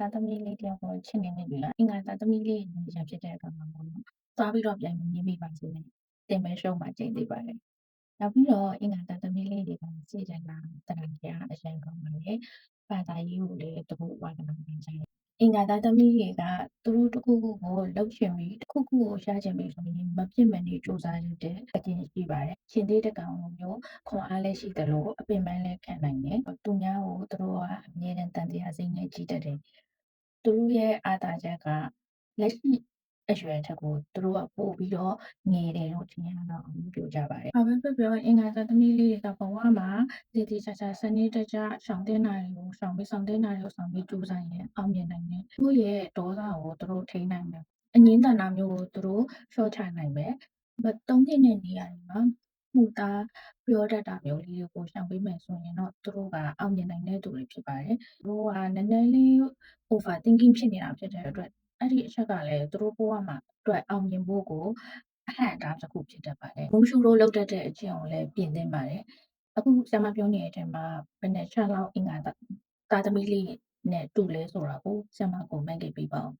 သားသမီးလေးတယောက်ကိုချစ်နေမိပြီလားအင်္ဂါသားသမီးလေးနဲ့ရံဖြစ်တဲ့အခါမှာပေါ့နော်သွားပြီးတော့ပြန်ပြီးမိမိပါစေနဲ့တင်မဲရှုံးမှကျိန်သေးပါတယ်နောက်ပြီးတော့အင်္ဂါသားသမီးလေးတွေကစိတ်ကြတာတရားကြအရင်ကောင်းပါတယ်ဘာသာရေးကိုလည်းတခုဝါဒနာပြန်ကြတယ်အင်္ဂါသားသမီးတွေကသူတို့တစ်ခုခုကိုလှုပ်ရှင်ပြီးတစ်ခုခုကိုရှားချင်ပြီးဆိုရင်မပြစ်မနေစူးစမ်းရတဲ့အကျင့်ရှိပါတယ်ရှင်သေးတကောင်လိုမျိုးခွန်အားလည်းရှိတယ်လို့အပင်ပန်းလည်းခံနိုင်တယ်သူများကိုသူတို့ကအမြဲတမ်းတန်တရားစိတ်နဲ့ကြည်တတ်တယ် သူတို့ရဲ့အာသာချက်က လက်ရှိအရွယ်ထက်ကို သူတို့ကပို့ပြီးတော့ ငယ်တယ်လို့ ထင်ရတော့ အမှုပြကြပါတယ်။ဘာပဲဖြစ်ဖြစ်အင်္ဂါသသမီးလေးတွေက ဘဝမှာတည်တည်ချာချာ စနစ်တကျ ရှောင်တင်တာတွေကို ရှောင်ပြီး ဆောင်တင်တာတွေကို ဆောင်ပြီး ကြိုးစားရင် အောင်မြင်နိုင်တယ်။သူ့ရဲ့ဒေါသကို သူတို့ ထိန်းနိုင်တယ်။အငင်းတန်တာမျိုးကို သူတို့ လျှော့ချနိုင်မယ်။မတုံ့တဲ့နေရာတွေမှာမှုသားပြောတတ်တာမျိုးလေးတွေကို ရှောင်ပေးမယ်ဆိုရင်တော့ သူတို့က အောင်မြင်နိုင်တဲ့သူတွေ ဖြစ်ပါတယ်။သူတို့က နည်းနည်းလေး over thinking ဖြစ်နေတာဖြစ်တဲ့အတွက်အဲ့ဒီအချက်ကလည်းသူတို့ဘဝမှာအတွက်အောင်မြင်ဖို့ကိုအဟန့်အတားတစ်ခုဖြစ်တတ်ပါတယ်။မူးရှူလို့လုပ်တတ်တဲ့အကျင့်ကိုလည်းပြင်သင့်ပါတယ်။အခုဆရာမပြောနေတဲ့အချိန်မှာဘယ်နဲ့ချက်လောက်အင်္ဂါသားသားသမီးလေးနဲ့တူလဲဆိုတာကိုဆရာမကိုမန့်ခဲ့ပေးပါဦး